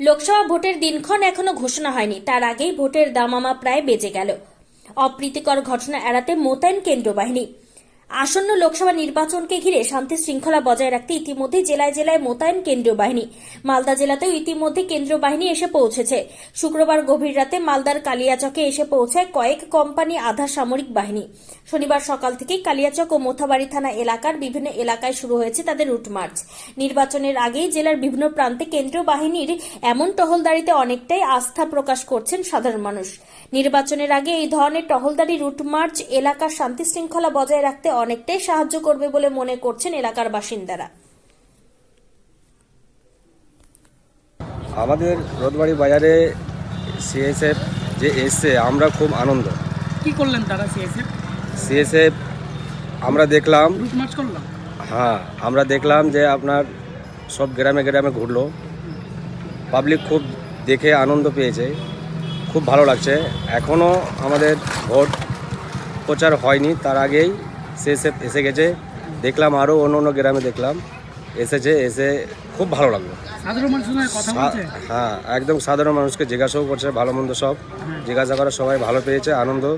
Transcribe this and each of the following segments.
লোকসভা ভোটের দিনক্ষণ এখনও ঘোষণা হয়নি। তার আগেই ভোটের দামামা প্রায় বেজে গেল। অপ্রীতিকর ঘটনা এড়াতে মোতায়েন কেন্দ্র বাহিনী আসন্ন লোকসভা নির্বাচনকে ঘিরে শান্তি শৃঙ্খলা বজায় রাখতে ইতিমধ্যে জেলায় জেলায় মোতায়েন কেন্দ্রীয় বাহিনী। মালদা জেলাতেও ইতিমধ্যে কেন্দ্রীয় বাহিনী এসে পৌঁছেছে। শুক্রবার গভীর রাতে মালদার কালিয়াচকে এসে পৌঁছায় কয়েক কোম্পানি আধা সামরিক বাহিনী। শনিবার সকাল থেকেই কালিয়াচক ও মোথাবাড়ি থানা এলাকার বিভিন্ন এলাকায় শুরু হয়েছে তাদের রুট মার্চ। নির্বাচনের আগেই জেলার বিভিন্ন প্রান্তে কেন্দ্রীয় বাহিনীর এমন টহলদারিতে অনেকটাই আস্থা প্রকাশ করছেন সাধারণ মানুষ। নির্বাচনের আগে এই ধরনের টহলদারি রুট মার্চ এলাকার শান্তি শৃঙ্খলা বজায় রাখতে অনেকটাই সাহায্য করবে বলে মনে করছেন এলাকার বাসিন্দারা। আমাদের রোদবাড়ি বাজারে সিএসএফ যে এসছে আমরা খুব আনন্দ। কি করলেন তারা সিএসএফ? সিএসএফ আমরা দেখলাম হ্যাঁ আমরা দেখলাম যে আপনার সব গ্রামে গ্রামে ঘুরলো। পাবলিক খুব দেখে আনন্দ পেয়েছে খুব ভালো লাগছে। এখনও আমাদের ভোট প্রচার হয়নি তার আগেই সিএসএফ এসে গেছে। দেখলাম আরও অন্য অন্য গ্রামে দেখলাম। এসেছে এসে খুব ভালো লাগল। সা- হ্যাঁ একদম সাধারণ মানুষকে জিজ্ঞাসাও করছে ভালো মন্দ সব। জিজ্ঞাসা করা সবাই ভালো পেয়েছে আনন্দ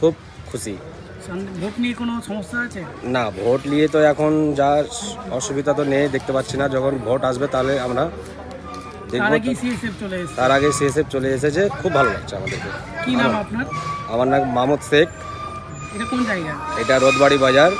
খুব খুশি। ভোট নিয়ে কোনো সমস্যা আছে? না ভোট নিয়ে তো এখন যা অসুবিধা তো নেই দেখতে পাচ্ছি না। যখন ভোট আসবে তাহলে আমরা তার আগে সিএসএফ চলে এসেছে। খুব ভালো লাগছে আমাদেরকে। কি নাম আপনার? আমার নাম মাহমুদ শেখ। এটা কোন জায়গা? এটা রোদবাড়ি বাজার।